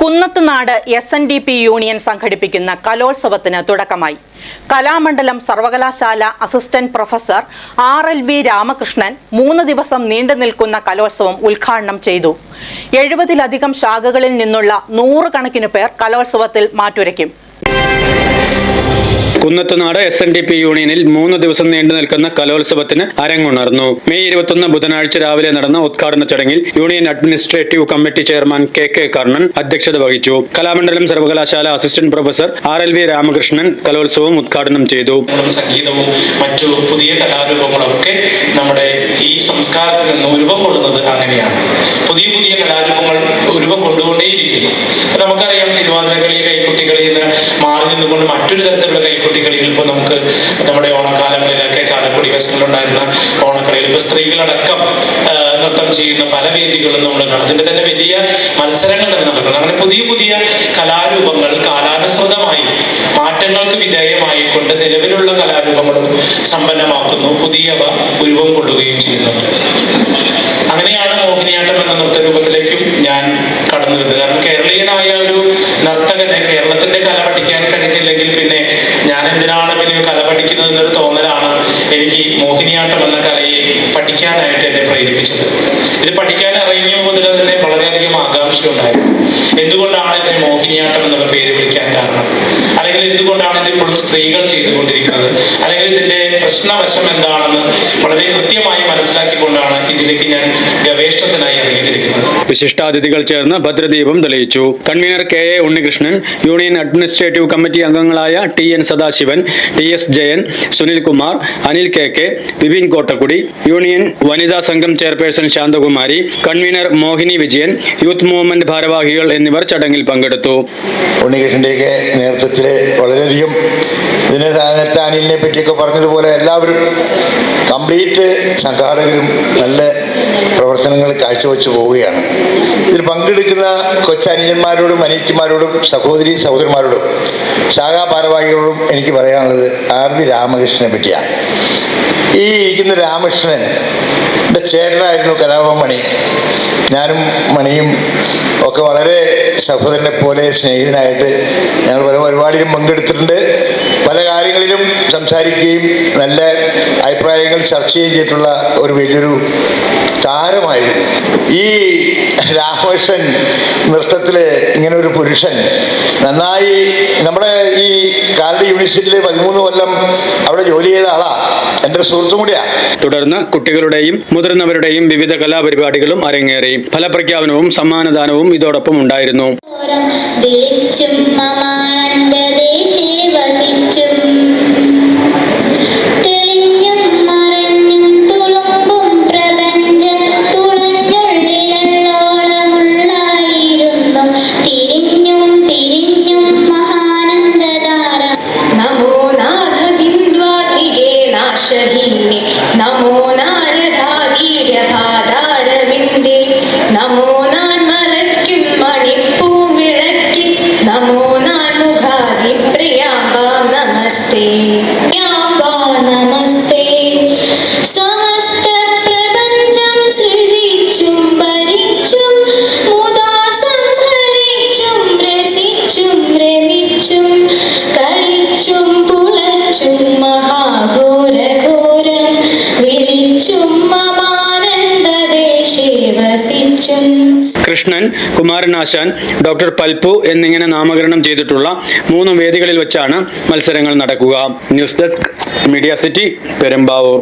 Kunnathunad S N D P union സംഘടിപ്പിക്കുന്ന കലോത്സവത്തിന് തുടക്കമായി. കലാമണ്ഡലം സർവകലാശാല assistant professor R L V Ramakrishnan മൂന്ന് ദിവസം നീണ്ടു നിൽക്കുന്ന കലോത്സവം ഉദ്ഘാടനം ചെയ്തു. എഴുപതിലധികം ശാഖകളിൽ നിന്നുള്ള നൂറുകണക്കിന് പേർ കലോത്സവത്തിൽ മാറ്റുരയ്ക്കും. Kunnathunad S N D P യൂണിയനിൽ മൂന്ന് ദിവസം നീണ്ടു നിൽക്കുന്ന കലോത്സവത്തിന് അരങ്ങുണർന്നു. മെയ് ഇരുപത്തൊന്ന് ബുധനാഴ്ച രാവിലെ നടന്ന ഉദ്ഘാടന ചടങ്ങിൽ union administrative committee chairman K K Karnan അധ്യക്ഷത വഹിച്ചു. കലാമണ്ഡലം സർവകലാശാല assistant professor R L V Ramakrishnan കലോത്സവം ഉദ്ഘാടനം ചെയ്തു. സംഗീതവും മറ്റു പുതിയ കലാരൂപങ്ങളൊക്കെ നമ്മുടെ ഈ സംസ്കാരത്തിൽ നിന്ന് ഉരുവം കൊള്ളുന്നത് അങ്ങനെയാണ്. പുതിയ പുതിയ കലാരൂപങ്ങൾ ഉരുവം കൊണ്ടുകൊണ്ടേയിരിക്കുന്നു നമുക്കറിയാം തിരുവാതിരകളി കൈക്കുട്ടികളിൽ നിന്നുകൊണ്ട് മറ്റൊരു തരത്തിലുള്ള കൈക്കുട്ടികളിൽ ഇപ്പോൾ നമുക്ക് നമ്മുടെ ഓണക്കാലങ്ങളിലൊക്കെ ചാലക്കുടി വശങ്ങളുണ്ടായിരുന്ന ഓണക്കളിയിൽ ഇപ്പൊ സ്ത്രീകളടക്കം നൃത്തം ചെയ്യുന്ന പല വേദികളും നമ്മൾ കാണും. അതിന്റെ തന്നെ വലിയ മത്സരങ്ങൾ തന്നെ നടക്കുന്നത് അങ്ങനെ പുതിയ പുതിയ കലാരൂപങ്ങൾ കാലാനുസൃതമായി മാറ്റങ്ങൾക്ക് വിധേയമായിക്കൊണ്ട് നിലവിലുള്ള കലാരൂപങ്ങളും സമ്പന്നമാക്കുന്നു. പുതിയവ ഉരുവം കൊള്ളുകയും ചെയ്യുന്നുണ്ട് അങ്ങനെയാണ് മോഹിനിയാട്ടം എന്ന നൃത്തരൂപത്തിലേക്കും ഞാൻ കടന്നു വരുന്നത് കാരണം കേരളീയനായ ഒരു നർത്തകന് കേരളത്തിന്റെ കല പഠിക്കാൻ കഴിഞ്ഞില്ലെങ്കിൽ പിന്നെ ഞാൻ എന്തിനാണ് പിന്നെ കല പഠിക്കുന്നത് എന്നൊരു തോന്നലാണ് എനിക്ക് മോഹിനിയാട്ടം എന്ന കലയെ പഠിക്കാനായിട്ട് എന്നെ പ്രേരിപ്പിച്ചത്. ഇത് പഠിക്കാൻ ഇറങ്ങിയ മുതൽ തന്നെ വളരെയധികം ആകാംക്ഷയുണ്ടായിരുന്നു. എന്തുകൊണ്ടാണ് ഇതിനെ മോഹിനിയാട്ടം എന്നുള്ള പേര് വിളിക്കാൻ കാരണം? അല്ലെങ്കിൽ എന്തുകൊണ്ടാണ് ഇത് ഇപ്പോഴും സ്ത്രീകൾ ചെയ്തുകൊണ്ടിരിക്കുന്നത്? അല്ലെങ്കിൽ ഇതിന്റെ പ്രശ്നവശം എന്താണെന്ന് വളരെ കൃത്യമായി മനസ്സിലാക്കിക്കൊണ്ടാണ് ഇതിലേക്ക് ഞാൻ ഗവേഷണത്തിനായി ഇറങ്ങിത്തിരിക്കുന്നത് വിശിഷ്ടാതിഥികൾ ചേർന്ന് ഭദ്രദീപം തെളിയിച്ചു. Convener K A Unnikrishnan union administrative committee അംഗങ്ങളായ T N Sadasivan T S Jayan Sunil Sunilkumar Anil K K Vipin Kottakkudi union വനിതാ സംഘം chairperson Santhakumari convener Mohini Vijayan youth movement ഭാരവാഹികൾ എന്നിവർ ചടങ്ങിൽ പങ്കെടുത്തു. ഉണ്ണികൃഷ്ണന്റെ നേതൃത്വത്തിലെ വളരെയധികം ഇതിന് നേരത്തെ അനിലിനെ പറ്റിയൊക്കെ പറഞ്ഞതുപോലെ എല്ലാവരും കംപ്ലീറ്റ് സംഘാടകരും നല്ല പ്രവർത്തനങ്ങൾ കാഴ്ചവെച്ച് പോവുകയാണ്. ഇതിൽ പങ്കെടുക്കുന്ന കൊച്ചനിയന്മാരോടും അനിയത്തിമാരോടും സഹോദരി സഹോദരന്മാരോടും ശാഖാ ഭാരവാഹികളോടും എനിക്ക് പറയാനുള്ളത് ആർ വി രാമകൃഷ്ണനെ പറ്റിയാണ്. ഈ ഇരിക്കുന്ന രാമകൃഷ്ണൻ എന്റെ ചേട്ടനായിരുന്നു കലാഭവൻ മണി. ഞാനും മണിയും ഒക്കെ വളരെ സഹോദരനെ പോലെ സ്നേഹിതനായിട്ട് ഞങ്ങൾ പല പരിപാടിയിലും പങ്കെടുത്തിട്ടുണ്ട്. കാര്യങ്ങളിലും സംസാരിക്കുകയും നല്ല അഭിപ്രായങ്ങൾ ചർച്ച ചെയ്യുകയും ചെയ്തിട്ടുള്ള ഒരു വലിയൊരു താരമായിരുന്നു. ഈ രാമകൃഷ്ണൻ നൃത്തത്തിൽ ഇങ്ങനെ ഒരു പുരുഷൻ നന്നായി നമ്മുടെ ഈ കാലടി യൂണിവേഴ്സിറ്റിയിൽ പതിമൂന്ന് കൊല്ലം അവിടെ ജോലി ചെയ്ത ആളാ. എന്റെ ഒരു സുഹൃത്തും കൂടിയാ. തുടർന്ന് കുട്ടികളുടെയും മുതിർന്നവരുടെയും വിവിധ കലാപരിപാടികളും അരങ്ങേറി. ഫലപ്രഖ്യാപനവും സമ്മാനദാനവും ഇതോടൊപ്പം ഉണ്ടായിരുന്നു. വിളിച്ചും കൃഷ്ണൻ കുമാരനാശാൻ ഡോക്ടർ പൽപ്പു എന്നിങ്ങനെ നാമകരണം ചെയ്തിട്ടുള്ള മൂന്ന് വേദികളിൽ വെച്ചാണ് മത്സരങ്ങൾ നടക്കുക. News desk media city Perumbavoor.